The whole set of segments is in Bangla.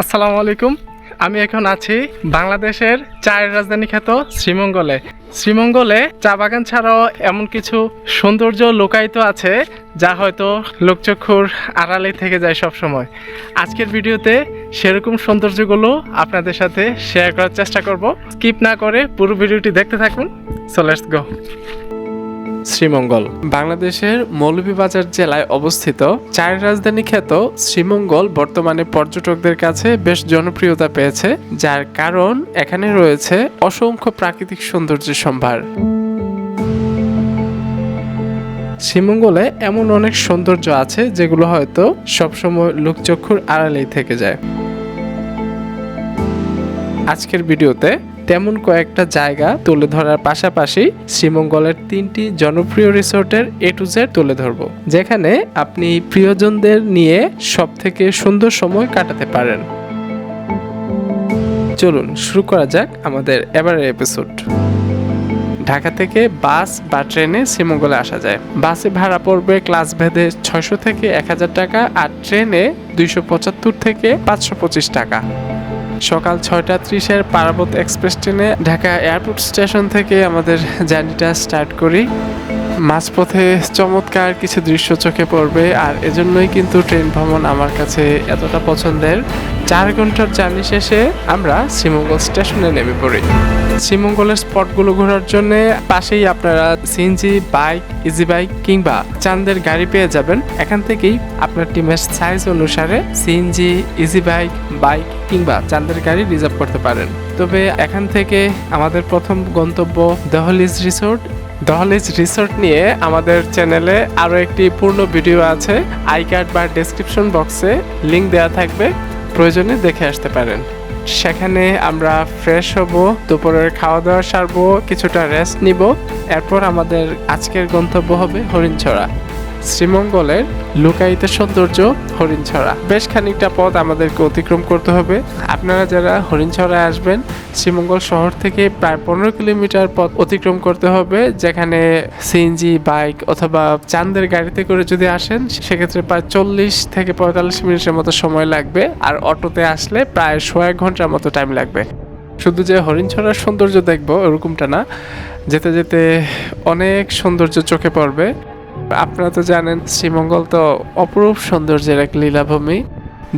আসসালামু আলাইকুম। আমি এখন আছি বাংলাদেশের চায়ের রাজধানী খ্যাত শ্রীমঙ্গলে। শ্রীমঙ্গলে চা বাগান ছাড়াও এমন কিছু সৌন্দর্য লুকায়িত আছে যা হয়তো লোকচক্ষুর আড়ালে থেকে যায় সব সময় আজকের ভিডিওতে সেরকম সৌন্দর্যগুলো আপনাদের সাথে শেয়ার করার চেষ্টা করব। স্কিপ না করে পুরো ভিডিওটি দেখতে থাকুন। So let's go Sreemangal. বাংলাদেশের মৌলভীবাজার জেলায় অবস্থিত চায়ের রাজধানী খ্যাত শ্রীমঙ্গল বর্তমানে পর্যটকদের কাছে বেশ জনপ্রিয়তা পেয়েছে, যার কারণ এখানে রয়েছে অসংখ্য প্রাকৃতিক সৌন্দর্যের সম্ভার। শ্রীমঙ্গলে এমন অনেক সৌন্দর্য আছে যেগুলো হয়তো সবসময় লোকচক্ষুর আড়ালেই থেকে যায়। আজকের ভিডিওতে তেমন কয়েকটা জায়গা তুলে ধরার পাশাপাশি শ্রীমঙ্গলের তিনটি জনপ্রিয় রিসোর্টের এ টু জেড তুলে ধরব, যেখানে আপনি প্রিয়জনদের নিয়ে সব থেকে সুন্দর সময় কাটাতে পারেন। চলুন শুরু করা যাক আমাদের এবারের এপিসোড ঢাকা থেকে বাস বা ট্রেনে শ্রীমঙ্গলে আসা যায়। বাসে ভাড়া পড়বে ক্লাস ভেদে ছয়শো থেকে এক হাজার টাকা আর ট্রেনে দুইশো পঁচাত্তর থেকে পাঁচশো পঁচিশ টাকা। সকাল ছয়টা ত্রিশের পার্বত এক্সপ্রেস ট্রেনে ঢাকা এয়ারপোর্ট স্টেশন থেকে আমাদের জার্নিটা স্টার্ট করি। মাঝপথে চমৎকার কিছু দৃশ্য চোখে পড়বে, আর এজন্যই কিন্তু ট্রেন ভ্রমণ আমার কাছে এতটা পছন্দের। চার ঘণ্টার জার্নি শেষে আমরা শ্রীমঙ্গল স্টেশনে নেমে পড়ি। শ্রীমঙ্গলের স্পটগুলো ঘোরার জন্য পাশেই আপনারা সিএনজি, বাইক ইজি বাইক কিংবা চান্দের গাড়ি পেয়ে যাবেন। এখান থেকেই আপনার টিমের সাইজ অনুসারে সিএনজি ইজি বাইক বাইক কিংবা চান্দের গাড়ি রিজার্ভ করতে পারেন। তবে এখান থেকে আমাদের প্রথম গন্তব্য দহলিজ রিসোর্ট। দহলিজ রিসোর্ট নিয়ে আমাদের চ্যানেলে আরও একটি পূর্ণ ভিডিও আছে। আই কার্ড বা ডেসক্রিপশন বক্সে লিংক দেওয়া থাকবে। প্রয়োজনে দেখে আসতে পারেন। সেখানে আমরা ফ্রেশ হব, দুপুরের খাওয়া দাওয়া সারবো, কিছুটা রেস্ট নিব। এরপর আমাদের আজকের গন্তব্য হবে হরিণছড়া। শ্রীমঙ্গলের লুকায়িত সৌন্দর্য হরিণছড়া। বেশ খানিকটা পথ আমাদেরকে অতিক্রম করতে হবে। আপনারা যারা হরিণছড়ায় আসবেন, শ্রীমঙ্গল শহর থেকে প্রায় পনেরো কিলোমিটার পথ অতিক্রম করতে হবে, যেখানে সিএনজি বাইক অথবা চান্দের গাড়িতে করে যদি আসেন, সেক্ষেত্রে প্রায় চল্লিশ থেকে পঁয়তাল্লিশ মিনিটের মতো সময় লাগবে, আর অটোতে আসলে প্রায় এক ঘণ্টার মতো টাইম লাগবে। শুধু যে হরিণছড়ার সৌন্দর্য দেখব, ওরকমটা না। যেতে যেতে অনেক সৌন্দর্য চোখে পড়বে। আপনারা তো জানেন, শ্রীমঙ্গল তো অপরূপ সৌন্দর্যের এক লীলাভূমি।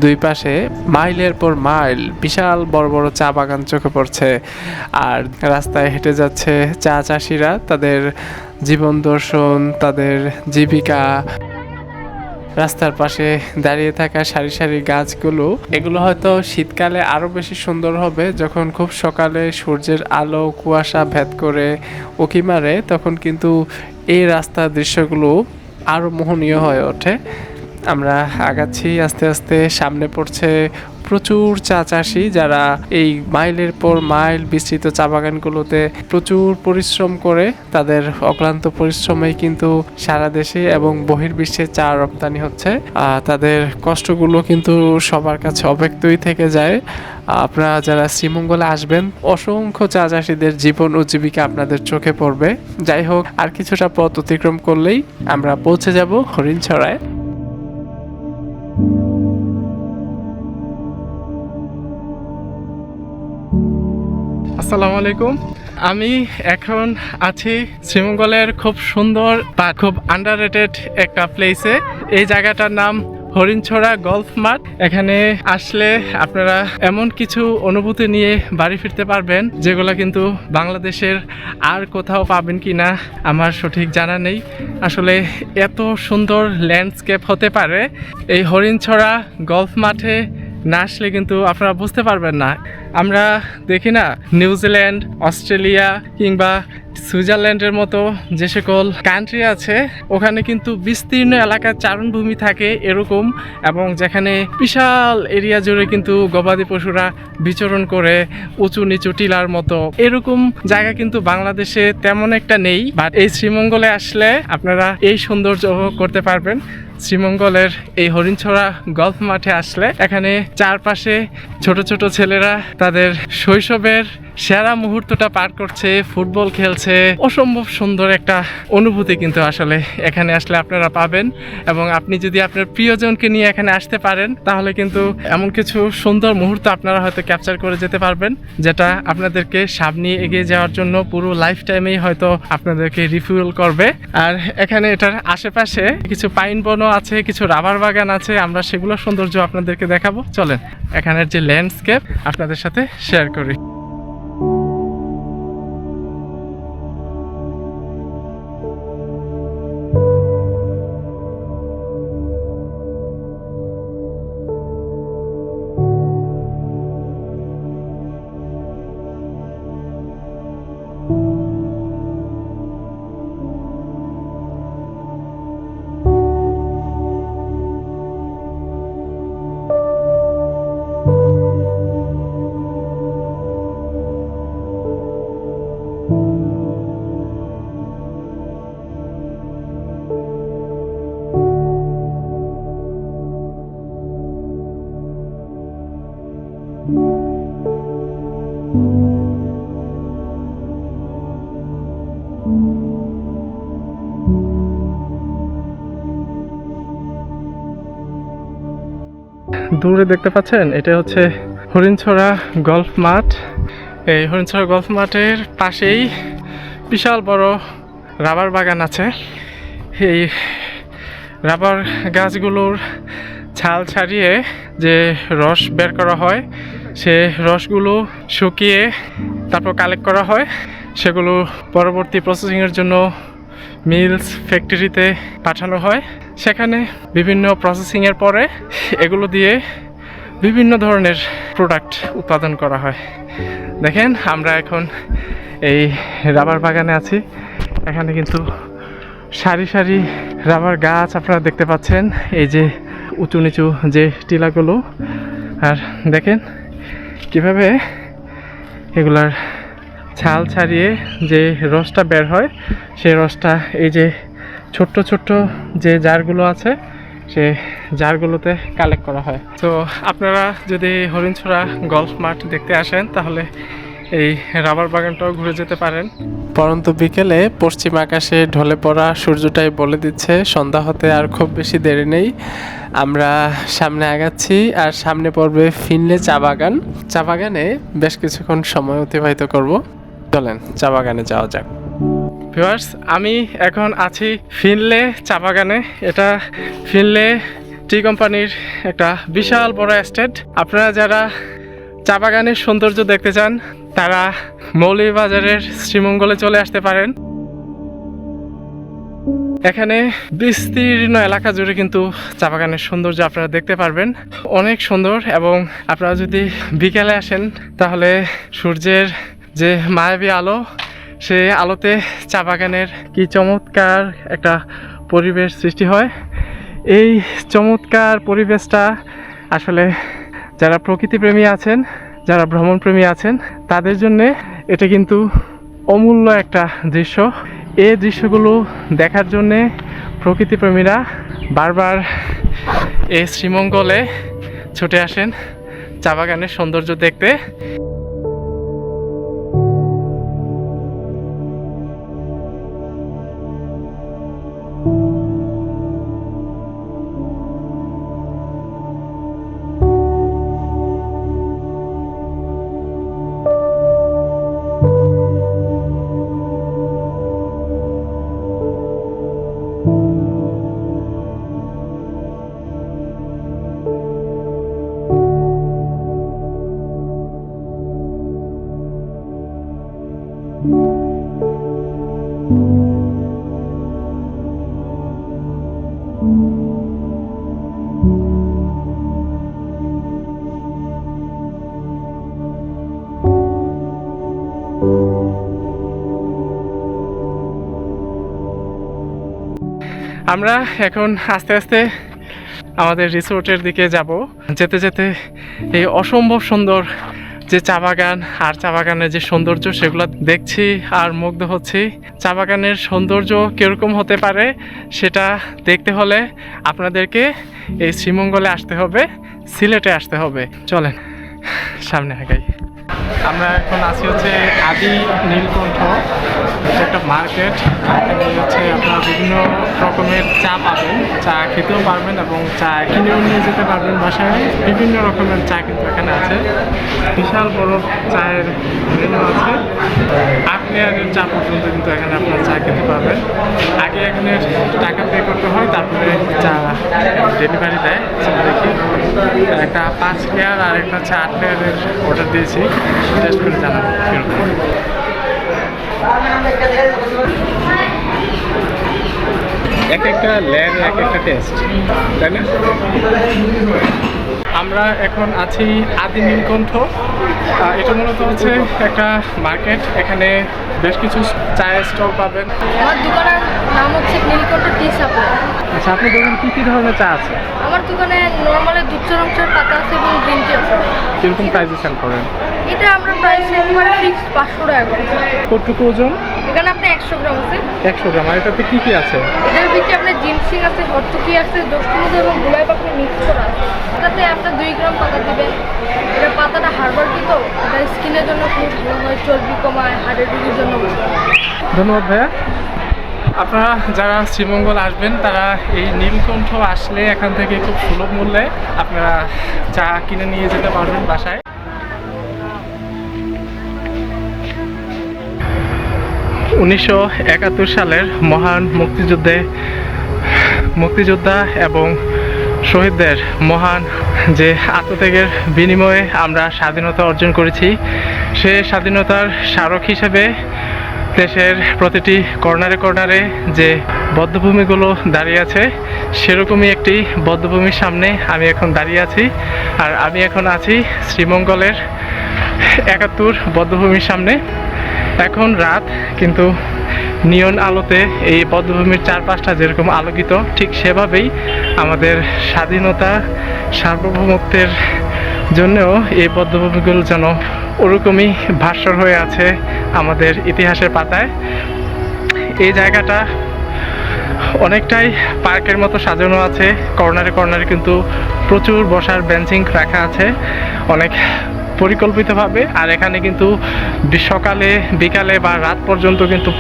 দুই পাশে মাইলের পর মাইল বিশাল বড় বড় চা বাগান চোখে পড়ছে। আর রাস্তায় হেঁটে যাচ্ছে চা চাষিরা, তাদের জীবন দর্শন, তাদের জীবিকা। রাস্তার পাশে দাঁড়িয়ে থাকা সারি সারি গাছগুলো, এগুলো হয়তো শীতকালে আরও বেশি সুন্দর হবে। যখন খুব সকালে সূর্যের আলো, কুয়াশা ভেদ করে উকি মারে, তখন কিন্তু এই রাস্তার দৃশ্যগুলো আরও মোহনীয় হয়ে ওঠে। আমরা আগাচ্ছি আস্তে আস্তে সামনে পড়ছে প্রচুর চা চাষি যারা এই মাইলের পর মাইল বিস্তৃত চা বাগানগুলোতে প্রচুর পরিশ্রম করে তাদের অক্লান্ত পরিশ্রমেই কিন্তু সারা দেশে এবং বহির্বিশ্বে চা রপ্তানি হচ্ছে। তাদের কষ্টগুলো কিন্তু সবার কাছে অব্যক্তই থেকে যায়। আপনারা যারা শ্রীমঙ্গলে আসবেন, অসংখ্য চা চাষিদের জীবন ও জীবিকা আপনাদের চোখে পড়বে। যাই হোক, আর কিছুটা পথ অতিক্রম করলেই আমরা পৌঁছে যাব হরিণছড়ায়। আসসালামু আলাইকুম। আমি এখন আছি শ্রীমঙ্গলের খুব সুন্দর বা খুব আন্ডার একটা প্লেসে এই জায়গাটার নাম হরিণছড়া গলফ মাঠ। এখানে আসলে আপনারা এমন কিছু অনুভূতি নিয়ে বাড়ি ফিরতে পারবেন, যেগুলো কিন্তু বাংলাদেশের আর কোথাও পাবেন কি না আমার সঠিক জানা নেই। আসলে এত সুন্দর ল্যান্ডস্কেপ হতে পারে। এই হরিণছড়া গলফ মাঠে না আসলে কিন্তু আপনারা বুঝতে পারবেন না। আমরা দেখি না নিউজিল্যান্ড অস্ট্রেলিয়া কিংবা সুইজারল্যান্ডের মতো যে সকল কান্ট্রি আছে, ওখানে কিন্তু বিস্তীর্ণ এলাকার চারণভূমি থাকে এরকম এবং যেখানে বিশাল এরিয়া জুড়ে কিন্তু গবাদি পশুরা বিচরণ করে উঁচু নিচু টিলার মতো। এরকম জায়গা কিন্তু বাংলাদেশে তেমন একটা নেই বাট এই শ্রীমঙ্গলে আসলে আপনারা এই সৌন্দর্য করতে পারবেন। শ্রীমঙ্গলের এই হরিণছড়া গল্ফ মাঠে আসলে এখানে চারপাশে ছোট ছোট ছেলেরা তাদের শৈশবের সেরা মুহূর্তটা পার করছে, ফুটবল খেলছে, অসম্ভব সুন্দর একটা অনুভূতি কিন্তু আসলে এখানে আসলে আপনারা পাবেন এবং আপনি যদি আপনার প্রিয়জনকে নিয়ে এখানে আসতে পারেন, তাহলে কিন্তু এমন কিছু সুন্দর মুহূর্ত আপনারা হয়তো ক্যাপচার করে যেতে পারবেন, যেটা আপনাদেরকে সামনে এগিয়ে যাওয়ার জন্য পুরো লাইফ টাইমেই হয়তো আপনাদেরকে রিফিউল করবে। আর এখানে এটার আশেপাশে কিছু পাইন বনও আছে, কিছু রাবার বাগান আছে, আমরা সেগুলো সৌন্দর্য আপনাদেরকে দেখাবো। চলেন, এখানের যে ল্যান্ডস্কেপ আপনাদের সাথে শেয়ার করি। দূরে দেখতে পাচ্ছেন এটা হচ্ছে হরিণছড়া গল্ফ মাঠ। এই হরিণছড়া গল্ফ মাঠের পাশেই বিশাল বড় রাবার বাগান আছে। এই রাবার গাছগুলোর ছাল ছাড়িয়ে যে রস বের করা হয়, সে রসগুলো শুকিয়ে তারপর কালেক্ট করা হয়। সেগুলো পরবর্তী প্রসেসিংয়ের জন্য মিলস ফ্যাক্টরিতে পাঠানো হয়। সেখানে বিভিন্ন প্রসেসিংয়ের পরে এগুলো দিয়ে বিভিন্ন ধরনের প্রোডাক্ট উৎপাদন করা হয়। দেখেন, আমরা এখন এই রাবার বাগানে আছি। এখানে কিন্তু সারি সারি রাবার গাছ আপনারা দেখতে পাচ্ছেন। এই যে উঁচু নিচু যে টিলাগুলো। আর দেখেন কীভাবে এগুলার ছাল ছাড়িয়ে যে রসটা বের হয় সেই রসটা এই যে ছোট্ট ছোট্ট যে জারগুলো আছে, সে জারগুলোতে কালেক্ট করা হয়। তো আপনারা যদি হরিণছড়া গল্ফ মাঠ দেখতে আসেন, তাহলে এই রাবার বাগানটাও ঘুরে যেতে পারেন। পরন্ত বিকেলে পশ্চিম আকাশে ঢলে পড়া সূর্যটাই বলে দিচ্ছে, সন্ধ্যা হতে আর খুব বেশি দেরি নেই। আমরা সামনে আগাচ্ছি, আর সামনে পড়বে ফিনলে চা বাগান। চা বাগানে বেশ কিছুক্ষণ সময় অতিবাহিত করব। চলেন, চা বাগানে যাওয়া যাক। ভিউয়ার্স, আমি এখন আছি ফিনলে চা বাগানে। এটা ফিনলে টি কোম্পানির একটা বিশাল বড় এস্টেট। আপনারা যারা চা বাগানের সৌন্দর্য দেখতে চান, তারা মৌলভীবাজারের শ্রীমঙ্গলে চলে আসতে পারেন। এখানে বিস্তীর্ণ এলাকা জুড়ে কিন্তু চা বাগানের সৌন্দর্য আপনারা দেখতে পারবেন। অনেক সুন্দর এবং আপনারা যদি বিকেলে আসেন, তাহলে সূর্যের যে মায়াবী আলো, সে আলোতে চা বাগানের কি চমৎকার একটা পরিবেশ সৃষ্টি হয়। এই চমৎকার পরিবেশটা আসলে যারা প্রকৃতিপ্রেমী আছেন, যারা ভ্রমণপ্রেমী আছেন, তাদের জন্যে এটা কিন্তু অমূল্য একটা দৃশ্য। এই দৃশ্যগুলো দেখার জন্যে প্রকৃতিপ্রেমীরা বারবার এই শ্রীমঙ্গলে ছুটে আসেন চা বাগানের সৌন্দর্য দেখতে। আমরা এখন আস্তে আস্তে আমাদের রিসোর্টের দিকে যাব। যেতে যেতে এই অসম্ভব সুন্দর যে চা বাগান আর চা বাগানের যে সৌন্দর্য সেগুলো দেখছি আর মুগ্ধ হচ্ছি। চা বাগানের সৌন্দর্য কীরকম হতে পারে সেটা দেখতে হলে আপনাদেরকে এই শ্রীমঙ্গলে আসতে হবে, সিলেটে আসতে হবে। চলেন, সামনে আগাই। আমরা এখন আছি হচ্ছে আদি নীলকণ্ঠ, এটা একটা মার্কেট। এখানে হচ্ছে আপনারা বিভিন্ন রকমের চা পাবেন। চা খেতেও পারবেন এবং চা কিনেও নিয়ে যেতে পারবেন বাসায়। বিভিন্ন রকমের চা কিন্তু এখানে আছে। বিশাল বড় চায়ের মেনু আছে। আট লেয়ারের চা পর্যন্ত কিন্তু এখানে আপনার চা খেতে পারবেন। আগে এখানে টাকা পে করতে হয়, তারপরে চা ডেলিভারি দেয়। দেখি। একটা পাঁচ লেয়ার আর একটা হচ্ছে আট লেয়ারের অর্ডার দিয়েছি। টেস্ট করে জানাব কীরকম এক একটা লেয়ার এক একটা টেস্ট তাই না? আমরা এখন আছি আদি নীলকণ্ঠ। এটা মূলত হচ্ছে একটা মার্কেট এখানে বেশ কিছু চায়ের স্টল পাবেন। আমার দোকানের নাম হচ্ছে নীলকণ্ঠ টি সাপ্লাই আচ্ছা আপনি দেখুন কী কী ধরনের চা আছে? আমার দোকানে নর্মালি দুধ চরমচার পাতা আছে এবং গ্রিন টি আছে। কীরকম প্রাইসে সেল করেন? এটা আমরা প্রাইস একেবারে ফিক্সড পাঁচশো টাকা করে। কতটুকু ওজন? এখানে আপনি একশো গ্রাম আছে। একশো গ্রাম। আর এটাতে কী কী আছে? এটার ভিতরে আপনার জিমসিং আছে হরতুকি আছে দোস্তমুদ এবং গুলাই পাখি মিক্স করা আছে। এটাতে আপনার দুই গ্রাম পাতা দিবেন এটা পাতাটা হার্বাল কি তো? এটা স্কিনের জন্য খুব ভালো হয় চর্বি কমায় হার্টের রোগীর জন্য ধন্যবাদ ভাইয়া। আপনারা যারা শ্রীমঙ্গল আসবেন তারা এই নীলকণ্ঠ আসলে এখান থেকে খুব সুলভ মূল্যে আপনারা চা কিনে নিয়ে যেতে পারবেন বাসায়। উনিশশো একাত্তর সালের মহান মুক্তিযুদ্ধে, মুক্তিযোদ্ধা এবং শহীদদের মহান যে আত্মত্যাগের বিনিময়ে আমরা স্বাধীনতা অর্জন করেছি, সে স্বাধীনতার স্মারক হিসেবে দেশের প্রতিটি কর্নারে কর্নারে যে বদ্ধভূমিগুলো দাঁড়িয়ে আছে, সেরকমই একটি বদ্ধভূমির সামনে আমি এখন দাঁড়িয়ে আছি। আর আমি এখন আছি শ্রীমঙ্গলের একাত্তর বদ্ধভূমির সামনে। এখন রাত, কিন্তু নিয়ন আলোতে এই বদ্ধভূমির চারপাশটা যেরকম আলোকিত, ঠিক সেভাবেই আমাদের স্বাধীনতা, সার্বভৌমত্বের জন্যও এই পদ্মভূমিগুলো যেন ওরকমই ভাস্বর হয়ে আছে আমাদের ইতিহাসের পাতায়। এই জায়গাটা অনেকটাই পার্কের মতো সাজানো আছে, কর্নারে কর্নারে কিন্তু প্রচুর বসার বেঞ্চিং রাখা আছে, অনেক পরিকল্পিতভাবে, আর এখানে কিন্তু সকালে, বিকালে বা রাত পর্যন্ত কিন্তু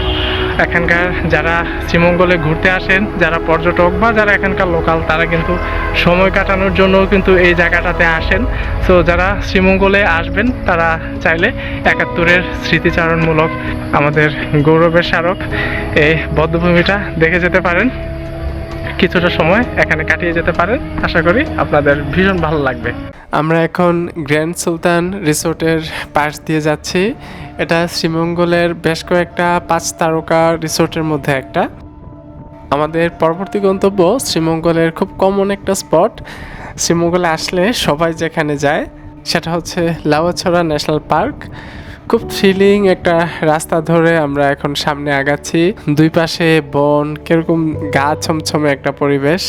এখানকার যারা শ্রীমঙ্গলে ঘুরতে আসেন, যারা পর্যটক বা যারা এখানকার লোকাল, তারা কিন্তু সময় কাটানোর জন্য কিন্তু এই জায়গাটাতে আসেন। সো যারা শ্রীমঙ্গলে আসবেন, তারা চাইলে একাত্তরের স্মৃতিচারণমূলক আমাদের গৌরবের স্মারক এই বদ্ধভূমিটা দেখে যেতে পারেন। কিছুটা সময় এখানে কাটিয়ে যেতে পারেন। আশা করি আপনাদের ভীষণ ভালো লাগবে। আমরা এখন গ্র্যান্ড সুলতান রিসোর্টের পাশ দিয়ে যাচ্ছি। এটা শ্রীমঙ্গলের বেশ কয়েকটা পাঁচ তারকা রিসোর্টের মধ্যে একটা। আমাদের পরবর্তী গন্তব্য শ্রীমঙ্গলের খুব কমন একটা স্পট। শ্রীমঙ্গলে আসলে সবাই যেখানে যায়, সেটা হচ্ছে লাওয়াছড়া ন্যাশনাল পার্ক। খুব থ্রিলিং একটা রাস্তা ধরে আমরা এখন সামনে আগাচ্ছি। দুই পাশে বন, কীরকম গা ছমছমে একটা পরিবেশ।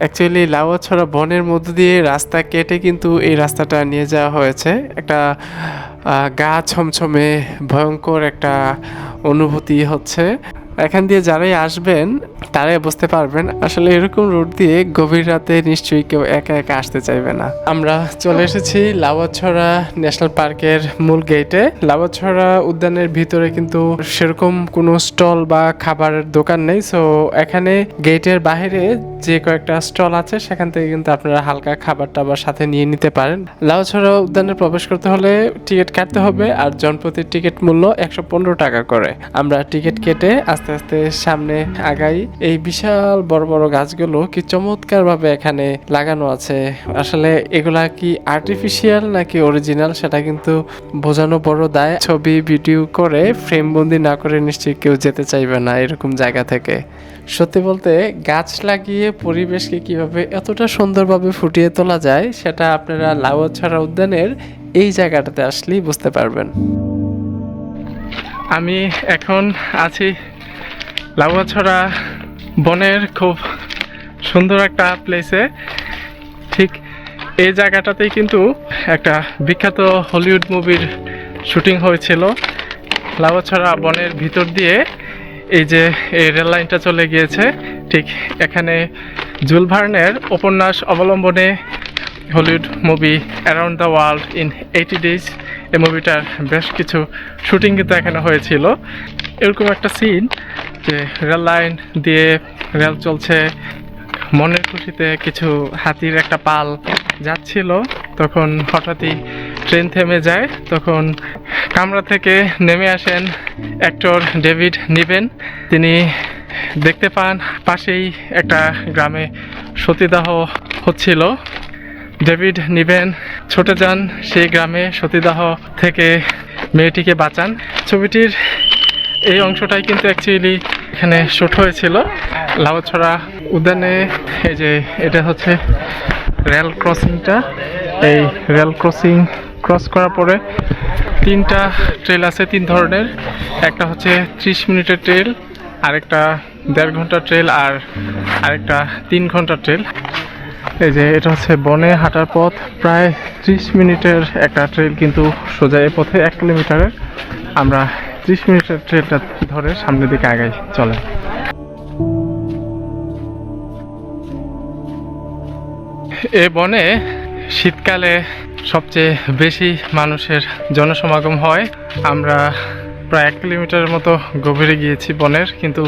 অ্যাকচুয়ালি লাউয়াছড়া বনের মধ্য দিয়ে রাস্তা কেটে কিন্তু এই রাস্তাটা নিয়ে যাওয়া হয়েছে। একটা গা ছমছমে ভয়ঙ্কর একটা অনুভূতি হচ্ছে। এখান দিয়ে যারাই আসবেন, তারাই বুঝতে পারবেন, আসলে এরকম রোড দিয়ে গভীর রাতে নিশ্চয়ই কেউ একা একা আসতে চাইবে না। আমরা চলে এসেছি লাউয়াছড়া ন্যাশনাল পার্কের মূল গেটে লাউয়াছড়া উদ্যানের ভিতরে কিন্তু সেরকম কোনো স্টল বা খাবারের দোকান নেই সো এখানে গেটের বাইরে যে কয়েকটা স্টল আছে, সেখান থেকে কিন্তু আপনারা হালকা খাবার টাবার সাথে নিয়ে নিতে পারেন। লাউছড়া উদ্যানে প্রবেশ করতে হলে টিকিট কাটতে হবে, আর জনপ্রতি টিকিট মূল্য একশো পনেরো টাকা করে। আমরা টিকিট কেটে আস্তে আস্তে সামনে আগাই। এই বিশাল বড় বড় গাছগুলো কি চমৎকার ভাবে এখানে লাগানো আছে। আসলে এগুলা কি আর্টিফিশিয়াল নাকি অরিজিনাল সেটা কিন্তু বোঝানো বড় দায়। ছবি ভিডিও করে ফ্রেম বন্দি না করে নিশ্চয়ই কেউ যেতে চাইবে না এরকম জায়গা থেকে। সত্যি বলতে গাছ লাগিয়ে পরিবেশকে কীভাবে এতটা সুন্দরভাবে ফুটিয়ে তোলা যায় সেটা আপনারা লাউছড়া উদ্যানের এই জায়গাটাতে আসলেই বুঝতে পারবেন। আমি এখন আছি লাউয়াছড়া বনের খুব সুন্দর একটা প্লেসে ঠিক এই জায়গাটাতেই কিন্তু একটা বিখ্যাত হলিউড মুভির শুটিং হয়েছিল। লাউয়াছড়া বনের ভিতর দিয়ে এই যে এই রেল লাইনটা চলে গিয়েছে, ঠিক এখানে জুল ভার্নের উপন্যাস অবলম্বনে Hollywood movie around the world in eighty days এই মুভিটার বেশ কিছু শুটিং কিন্তু এখানে হয়েছিল। এরকম একটা সিন যে রেল লাইন দিয়ে রেল চলছে, মনের খুশিতে কিছু হাতির একটা পাল যাচ্ছিল। তখন হঠাৎই ট্রেন থেমে যায়। তখন কামরা থেকে নেমে আসেন অ্যাক্টর ডেভিড নিবেন। তিনি দেখতে পান, পাশেই একটা গ্রামে সতীদাহ হচ্ছিল। ডেভিড নিবেন ছুটে যান, সেই গ্রামে সতীদাহ থেকে মেয়েটিকে বাঁচান। ছবিটির এই অংশটাই কিন্তু অ্যাকচুয়ালি এখানে শুট হয়েছিল। লাউছড়া উদ্যানে এই যে এটা হচ্ছে রেল ক্রসিংটা এই রেল ক্রসিং ক্রস করার পরে তিনটা ট্রেল আছে, তিন ধরনের। একটা হচ্ছে ত্রিশ মিনিটের ট্রেল আরেকটা দেড় ঘণ্টা ট্রেল আর আরেকটা তিন ঘণ্টা ট্রেল এই যে এটা হচ্ছে বনে হাঁটার পথ। প্রায় ত্রিশ মিনিটের একটা ট্রেল কিন্তু সোজা এই পথে এক কিলোমিটারের। আমরা ত্রিশ মিনিটের ট্রেলটা ধরে সামনের দিকে আগাই চলে এ বনে শীতকালে সবচেয়ে বেশি মানুষের জনসমাগম হয়। আমরা প্রায় এক কিলোমিটারের মতো গভীরে গিয়েছি বনের, কিন্তু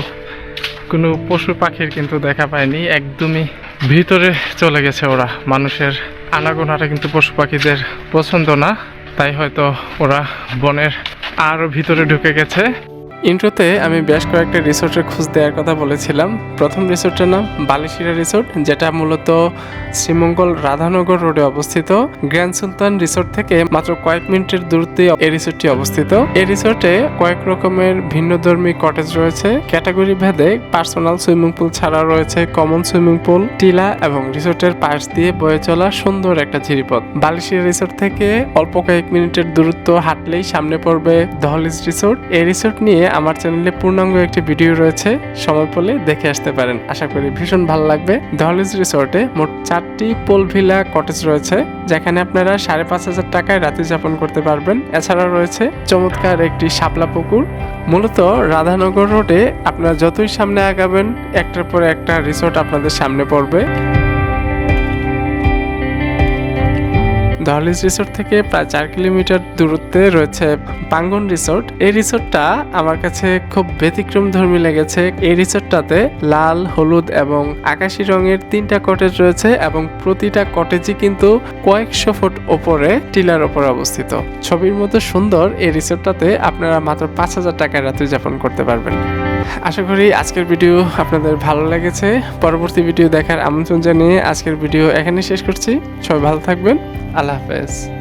কোনো পশু পাখির কিন্তু দেখা পায়নি। একদমই ভিতরে চলে গেছে ওরা। মানুষের আনাগোনাটা কিন্তু পশু পাখিদের পছন্দ না, তাই হয়তো ওরা বনের আরও ভিতরে ঢুকে গেছে। ইন্ট্রোতে আমি বেশ কয়েকটা রিসোর্টের খোঁজ দেওয়ার কথা বলেছিলাম। প্রথম রিসোর্টের নাম বালিশিরা রিসোর্ট যেটা মূলত শ্রীমঙ্গল রাধানগর রোডে অবস্থিত। গ্র্যান্ড সুলতান রিসোর্ট থেকে মাত্র কয়েক মিনিটের দূরত্বে এই রিসোর্টটি অবস্থিত। এই রিসোর্টে কয়েক রকমের ভিন্ন ভিন্নধর্মী কটেজ রয়েছে। ক্যাটাগরি ভেদে পার্সোনাল সুইমিং পুল ছাড়াও রয়েছে কমন সুইমিং পুল টিলা এবং রিসোর্টের পাশ দিয়ে বয়ে চলা সুন্দর একটা ঝিরিপথ। বালিশিরা রিসোর্ট থেকে অল্প কয়েক মিনিটের দূরত্ব হাঁটলেই সামনে পড়বে দহলিজ রিসোর্ট এই রিসোর্ট নিয়ে আমার চ্যানেলে পূর্ণাঙ্গ একটি ভিডিও রয়েছে, সময় পেলে দেখে আসতে পারেন। আশা করি ভীষণ ভালো লাগবে। ধলিজ রিসোর্টে মোট চারটি পোল ভিলা কটেজ রয়েছে, যেখানে আপনারা সাড়ে পাঁচ হাজার টাকায় রাতে যাপন করতে পারবেন। এছাড়াও রয়েছে চমৎকার একটি শাপলা পুকুর। মূলত রাধানগর রোডে আপনারা যতই সামনে আগাবেন, একটার পর একটা রিসোর্ট আপনাদের সামনে পড়বে। দহলিজ রিসোর্ট থেকে প্রায় চার কিলোমিটার দূরত্বে রয়েছে পাঙ্গন রিসোর্ট। এই রিসোর্টটা আমার কাছে খুব ব্যতিক্রম ধর্মী লেগেছে। এই রিসোর্টটাতে লাল, হলুদ এবং আকাশি রঙের তিনটা কটেজ রয়েছে এবং প্রতিটা কটেজই কিন্তু কয়েকশো ফুট ওপরে টিলার ওপরে অবস্থিত। ছবির মতো সুন্দর এই রিসোর্টটাতে আপনারা মাত্র পাঁচ হাজার টাকায় রাত্রি যাপন করতে পারবেন। আশা করি আজকের ভিডিও আপনাদের ভালো লেগেছে। পরবর্তী ভিডিও দেখার আমন্ত্রণ জানিয়ে আজকের ভিডিও এখানে শেষ করছি। সবাই ভালো থাকবেন। আল্লাহ হাফেজ।